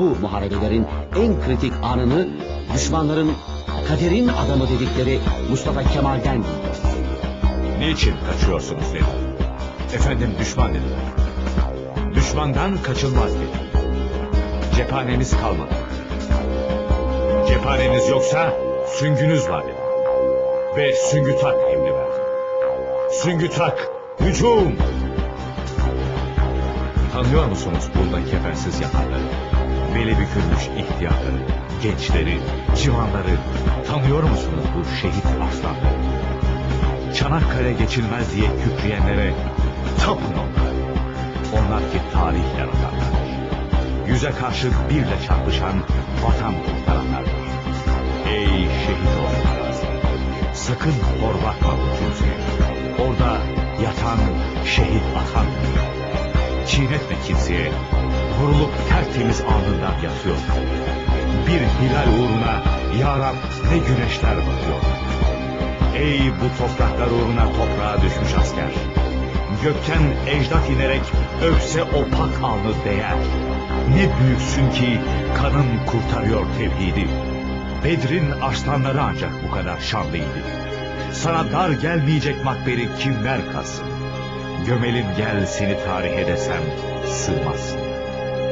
bu muharebelerin en kritik anını düşmanların kaderin adamı dedikleri Mustafa Kemal'den. Niçin kaçıyorsunuz dedi. Efendim düşman dediler. Düşmandan kaçılmaz dedi. Cephanemiz kalmadı. Cephaneniz yoksa süngünüz var dedi. Ve süngü tak emri verdi. Süngü tak, hücum! Tanıyor musunuz burada kefensiz yatanları? Beli bükülmüş ihtiyarları, gençleri, civanları. Tanıyor musunuz bu şehit aslanları? Çanakkale geçilmez diye kükreyenlere tapın onlara. Onlar ki tarih yaratanlar. Yüze karşı birle çarpışan vatan kurtaranlardır. Ey şehit olanlar! Sakın hor bakma bu kimseye. Çiğnetme kimseye. Vurulup tertemiz alnından yatıyor. Bir hilal uğruna ya Rab ne güneşler batıyor. Ey bu topraklar uğruna toprağa düşmüş asker. Gökten ecdat inerek öpse o pak alnı değer. Ne büyüksün ki kanın kurtarıyor tevhidi. Bedrin arslanları ancak bu kadar şanlıydı. Sana dar gelmeyecek makberi kimler kalsın? Gömelim gel seni tarihe desem sığmazsın.